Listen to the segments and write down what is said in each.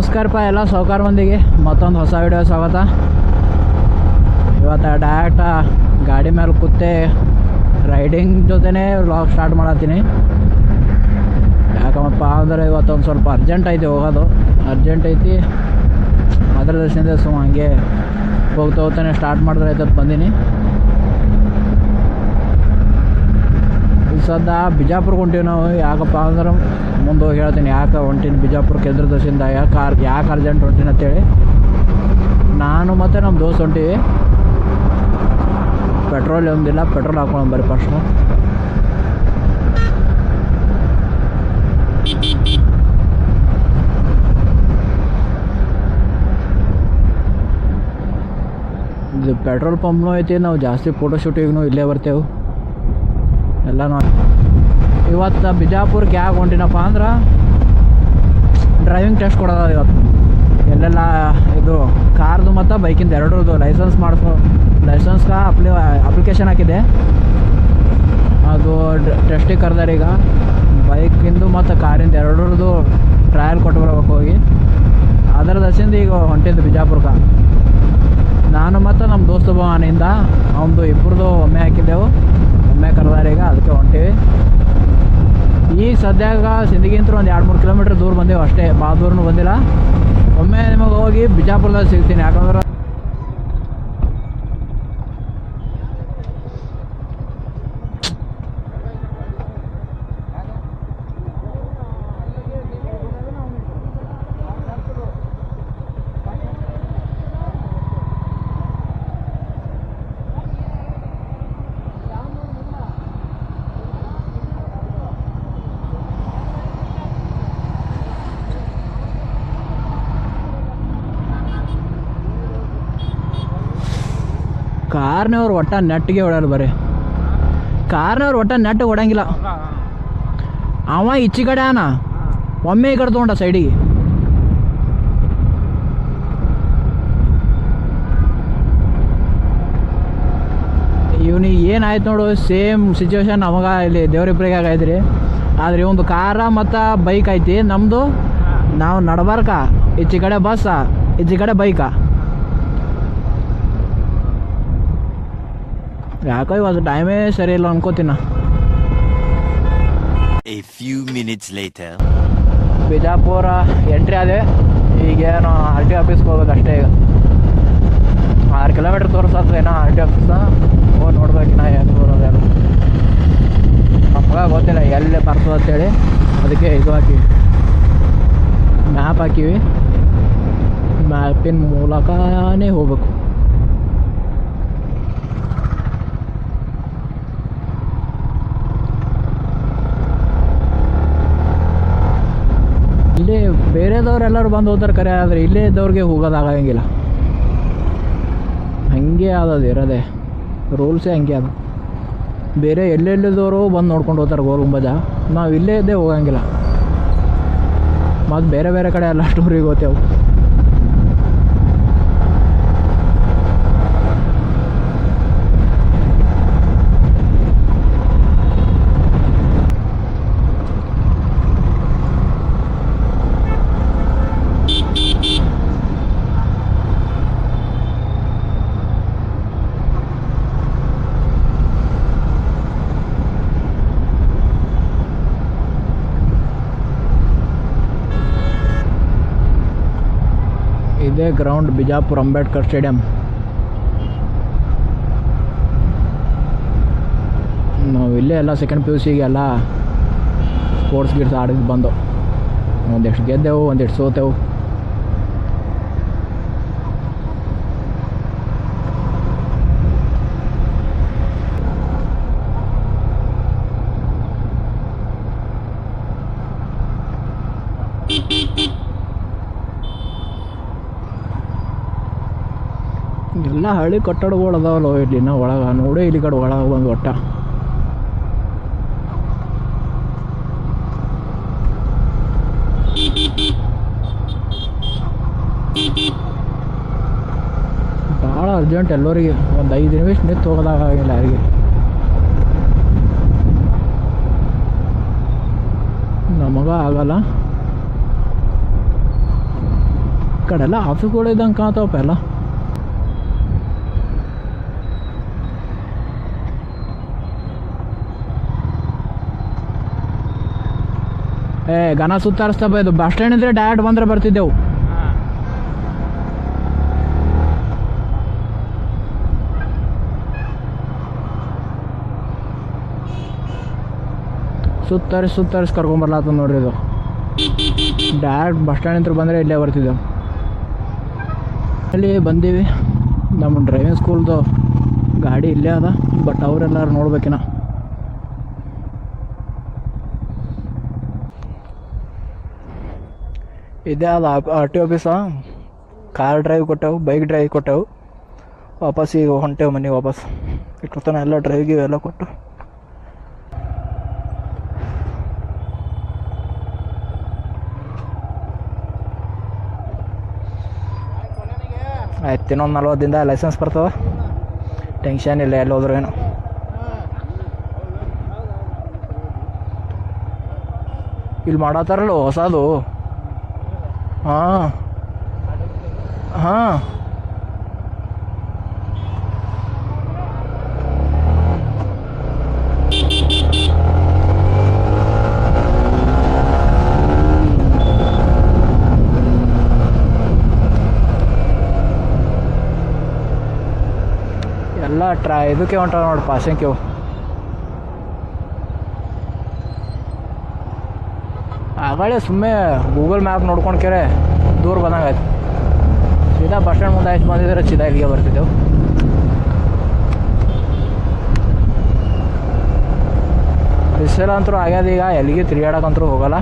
ನಮಸ್ಕಾರಪ್ಪ ಎಲ್ಲ ಸಾವುಕಾರ ಮಂದಿಗೆ. ಮತ್ತೊಂದು ಹೊಸ ವಿಡಿಯೋ ಸ್ವಾಗತ. ಇವತ್ತು ಡೈರೆಕ್ಟ ಗಾಡಿ ಮೇಲೆ ಕೂತೆ ರೈಡಿಂಗ್ ಜೊತೆನೇ ವ್ಲಾಗ್ ಸ್ಟಾರ್ಟ್ ಮಾಡತ್ತೀನಿ. ಯಾಕಮ್ಮಪ್ಪ ಅಂದರೆ ಇವತ್ತೊಂದು ಸ್ವಲ್ಪ ಅರ್ಜೆಂಟ್ ಐತಿ ಹೋಗೋದು. ಅರ್ಜೆಂಟ್ ಐತಿ. ಅದ್ರ ದರ್ಶನದ ಸುಮ್ಮ ಹಂಗೆ ಹೋಗ್ತಾ ಹೋಗ್ತಾನೆ ಸ್ಟಾರ್ಟ್ ಮಾಡಿದ್ರೆ ಆಯ್ತದ ಬಂದೀನಿ. ಸದ್ದ ಬಿಜಾಪುರಕ್ಕೆ ಹೊಂಟೀವಿ ನಾವು. ಯಾಕಪ್ಪ ಅಂದ್ರೆ ಮುಂದೆ ಹೋಗಿ ಹೇಳ್ತೀನಿ, ಯಾಕೆ ಹೊಂಟೀನಿ ಬಿಜಾಪುರ್ ಕೇಂದ್ರ ದಶಿಂದ ಯಾಕೆ ಯಾಕೆ ಅರ್ಜೆಂಟ್ ಹೊಂಟೀನಿ ಅಂತೇಳಿ. ನಾನು ಮತ್ತು ನಮ್ಮ ದೋಸ್ತ್ ಹೊಂಟೀವಿ. ಪೆಟ್ರೋಲ್ ಒಂದಿಲ್ಲ, ಪೆಟ್ರೋಲ್ ಹಾಕೊಂಡು ಬರ್ರಿ ಫಸ್ಟ್. ಇದು ಪೆಟ್ರೋಲ್ ಪಂಪ್ನೂ ಐತಿ, ನಾವು ಜಾಸ್ತಿ ಫೋಟೋ ಶೂಟಿಗೂ ಇಲ್ಲೇ ಬರ್ತೇವೆ. ಎಲ್ಲ ನೋಡಿ. ಇವತ್ತು ಬಿಜಾಪುರಕ್ಕೆ ಯಾಕೆ ಹೊಂಟಿನಪ್ಪ ಅಂದ್ರೆ ಡ್ರೈವಿಂಗ್ ಟೆಸ್ಟ್ ಕೊಡೋದ ಇವತ್ತು. ಎಲ್ಲೆಲ್ಲ ಇದು ಕಾರ್ದು ಮತ್ತು ಬೈಕಿಂದು ಎರಡರದ್ದು ಲೈಸೆನ್ಸ್ ಮಾಡಿಸ್ಕೊ ಲೈಸೆನ್ಸ್ಗೆ ಅಪ್ಲಿ ಅಪ್ಲಿಕೇಶನ್ ಹಾಕಿದೆ. ಅದು ಟೆಸ್ಟಿಗೆ ಕರೆದಾರೆ ಈಗ. ಬೈಕಿಂದು ಮತ್ತು ಕಾರಿಂದು ಎರಡರದ್ದು ಟ್ರಯಲ್ ಕೊಟ್ಟು ಬರ್ಬೇಕು ಹೋಗಿ. ಅದರ ದಶಿಂದ ಈಗ ಹೊಂಟಿದ್ದು ಬಿಜಾಪುರಕ್ಕೆ ನಾನು ಮತ್ತು ನಮ್ಮ ದೋಸ್ತ ಭವನಿಂದ ಅವನದು ಇಬ್ಬರದು ಒಮ್ಮೆ ಹಾಕಿದ್ದೆವು. ಒಮ್ಮೆ ಕರೆದಾರೆ ಈಗ ಅದಕ್ಕೆ ಹೊಂಟೀವಿ. ಈ ಸದ್ಯಾಗ ಸಿಂದಗಿಂತ್ರ ಒಂದು ಎರಡು ಮೂರು ಕಿಲೋಮೀಟ್ರ್ ದೂರ ಬಂದೇವು ಅಷ್ಟೇ. ಭಾಳ ದೂರನೂ ಬಂದಿಲ್ಲ. ಒಮ್ಮೆ ನಿಮಗೆ ಹೋಗಿ ಬಿಜಾಪುರದಲ್ಲಿ ಸಿಗ್ತೀನಿ. ಯಾಕಂದ್ರೆ ಕಾರ್ನವ್ರು ಒಟ್ಟ ನೆಟ್ಟಿಗೆ ಹೊಡ್ಯಾರ ಬರ್ರಿ ಕಾರ್ನವ್ರು ಒಟ್ಟ ನೆಟ್ ಓಡಂಗಿಲ್ಲ ಅವ ಈಚೆ ಕಡೆ ಅನ ಒಮ್ಮೆ ಈ ಕಡೆ ತೊಗೊಂಡ ಸೈಡಿಗೆ ಇವನಿಗೆ ಏನಾಯ್ತು ನೋಡು ಸೇಮ್ ಸಿಚುವೇಶನ್ ನಮಗ ಇಲ್ಲಿ ದೇವ್ರಿಬ್ರಿಗೆ ಆಗೈತ್ರಿ ಆದ್ರೆ ಒಂದು ಕಾರ ಮತ್ತು ಬೈಕ್ ಐತಿ ನಮ್ಮದು ನಾವು ನಡ್ಬಾರ್ಕ. ಇಚ್ಚಿ ಕಡೆ ಬಸ್ಸ ಇಚ್ಚಿ ಕಡೆ ಬೈಕ ಯಾಕೋ ಇವತ್ತು ಟೈಮೇ ಸರಿ ಇಲ್ಲ ಅನ್ಕೋತೀನಿ. ಬಿಜಾಪುರ ಎಂಟ್ರಿ ಆದೆ. ಈಗೇನು ಆರ್ ಟಿ ಆಫೀಸ್ಗೆ ಹೋಗೋದು ಅಷ್ಟೇ ಈಗ. ಆರು ಕಿಲೋಮೀಟ್ರ್ ತೋರಿಸ್ತದೆ ಏನೋ ಆರ್ ಟಿ ಆಫೀಸ ಹೋಗಿ ನೋಡ್ಬೇಕು ನಾ ಹೆಂಗೆ ಬರೋದೆಲ್ಲ ನಮ್ಗೆ ಗೊತ್ತಿಲ್ಲ ಎಲ್ಲಿ ಬರ್ತದೆ ಅಂತೇಳಿ. ಅದಕ್ಕೆ ಇದು ಹಾಕಿವಿ ಮ್ಯಾಪ್ ಹಾಕಿವಿ. ಮ್ಯಾಪಿನ ಮೂಲಕನೇ ಹೋಗ್ಬೇಕು. ಇಲ್ಲಿ ಬೇರೆದವ್ರು ಎಲ್ಲರೂ ಬಂದು ಹೋಗ್ತಾರೆ ಕರೆ, ಆದರೆ ಇಲ್ಲೇ ಇದ್ದವ್ರಿಗೆ ಹೋಗೋದಾಗಂಗಿಲ್ಲ ಹಂಗೆ ಆದದು ಇರೋದೆ. ರೂಲ್ಸೇ ಹಂಗೆ ಅದು ಬೇರೆ ಎಲ್ಲೆಲ್ಲಿದ್ದವರು ಬಂದು ನೋಡ್ಕೊಂಡು ಹೋಗ್ತಾರೆ ಗೋಲ್ ಗುಂಬಜ ನಾವು ಇಲ್ಲೇ ಇದ್ದೇ ಹೋಗಂಗಿಲ್ಲ. ಮತ್ತು ಬೇರೆ ಬೇರೆ ಕಡೆ ಎಲ್ಲ ಟೂರಿಗೆ ಹೋಗ್ತೇವೆ ಇದೇ ಗ್ರೌಂಡ್ ಬಿಜಾಪುರ ಅಂಬೇಡ್ಕರ್ ಸ್ಟೇಡಿಯಂ. ನಾವು ಇಲ್ಲೇ ಎಲ್ಲ ಸೆಕೆಂಡ್ ಪಿ ಯು ಸಿಗೆ ಎಲ್ಲ ಸ್ಪೋರ್ಟ್ಸ್ ಗಿಟ್ಸ್ ಆಡಿದ್ದು ಬಂದು. ಒಂದಿಷ್ಟು ಗೆದ್ದೆವು, ಒಂದಿಷ್ಟು ಸೋತೆವು. ಎಲ್ಲ ಹಳ್ಳಿ ಕಟ್ಟಡಗಳು ಅದಾವಲ್ಲ ಇಲ್ಲಿ ನಾ ಒಳಗೆ. ನೋಡೇ ಇಲ್ಲಿ ಕಡೆ ಒಳಗೆ ಬಂದು ಒಟ್ಟ. ಭಾಳ ಅರ್ಜೆಂಟ್ ಎಲ್ಲರಿಗೆ. ಒಂದು ಐದು ನಿಮಿಷ ನಿಂತು ಹೋಗೋದಾಗಿಲ್ಲ ಯಾರಿಗೆ. ನಮಗ ಆಗಲ್ಲ. ಕಡೆ ಎಲ್ಲ ಆಫೀಸ್ಗಳು ಇದ್ದಂಗೆ ಕಾಣ್ತಾವಪ್ಪ ಎಲ್ಲ. ಏ, ಘನ ಸುತ್ತಾರಿಸ್ತಪ್ಪ ಇದು ಬಸ್ ಸ್ಟ್ಯಾಂಡ್ ಇದ್ರೆ ಡೈರೆಕ್ಟ್ ಬಂದ್ರೆ ಬರ್ತಿದ್ದೆವು. ಸುತ್ತರಿಸಿ ಸುತ್ತರಿಸಿ ಕರ್ಕೊಂಬರ್ಲಾತ ನೋಡ್ರಿ ಇದು. ಡೈರೆಕ್ಟ್ ಬಸ್ ಸ್ಟ್ಯಾಂಡ್ ಹತ್ರ ಬಂದರೆ ಇಲ್ಲೇ ಬರ್ತಿದ್ದೆವು. ಅಲ್ಲಿ ಬಂದೀವಿ. ನಮ್ಮ ಡ್ರೈವಿಂಗ್ ಸ್ಕೂಲ್ದು ಗಾಡಿ ಇಲ್ಲೇ ಅದ ಬಟ್ ಅವರೆಲ್ಲರೂ ನೋಡ್ಬೇಕಿನ ಇದೇ ಅಲ್ಲ R T office car drive ಕೊಟ್ಟೆವು bike drive ಕೊಟ್ಟೆವು. ವಾಪಸ್ ಈಗ ಹೊಂಟೇವು ಮನೆಗೆ ವಾಪಸ್. ಇಟ್ಟತನ ಎಲ್ಲ ಡ್ರೈವ್ಗೆ ಎಲ್ಲ ಕೊಟ್ಟು. ಆಯ್ತು, ಇನ್ನೊಂದು ನಲ್ವತ್ತು ಲೈಸೆನ್ಸ್ ಬರ್ತವ. ಟೆನ್ಷನ್ ಇಲ್ಲ, ಎಲ್ಲಿ ಹೋದ್ರು ಏನು. ಇಲ್ಲಿ ಮಾಡತ್ತಾರಲ್ಲ ಹೊಸದು. ಹಾಂ. ಹಾಂ. ಎಲ್ಲ ಟ್ರೈ ಇದಕ್ಕೆ ಹೊಂಟಾವ ನೋಡಿ ಪಾಸಿಂಗ್ ಆಗಳೇ ಸುಮ್ಮನೆ ಗೂಗಲ್ ಮ್ಯಾಪ್ ನೋಡ್ಕೊಂಡು ಕೇರೆ ದೂರ ಬಂದಂಗೆ ಆಯ್ತು. ಸೀದಾ ಬಸ್ ಸ್ಟ್ಯಾಂಡ್ ಮುಂದೆ ಆಯ್ತು ಬಂದಿದ್ರೆ ಸೀದಾ ಇಲ್ಲಿಗೆ ಬರ್ತಿದ್ದೆವು. ಬಿಸಿಲು ಅಂತೂ ಆಗ್ಯದ ಈಗ, ಎಲ್ಲಿಗೆ ತಿರುಗಾಡಕ್ಕಂತೂ ಹೋಗಲ್ಲ.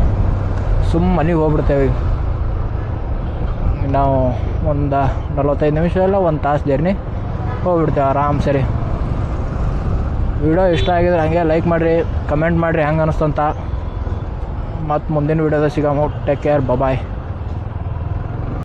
ಸುಮ್ಮ ಮನೆಗೆ ಹೋಗ್ಬಿಡ್ತೇವೆ ಈಗ. ನಾವು ಒಂದು ನಲ್ವತ್ತೈದು ನಿಮಿಷ ಎಲ್ಲ ಒಂದು ತಾಸು ಜರ್ನಿ. ಹೋಗ್ಬಿಡ್ತೇವೆ ಆರಾಮ್ ಸರಿ. ವಿಡಿಯೋ ಇಷ್ಟ ಆಗಿದ್ರೆ ಹಾಗೆ ಲೈಕ್ ಮಾಡಿರಿ, ಕಮೆಂಟ್ ಮಾಡಿರಿ, ಹೆಂಗೆ ಅನಿಸ್ತಂತ. ಮತ್ತು ಮುಂದಿನ ವೀಡಿಯೋದಾಗ ಸಿಗಾಮ. Take care bye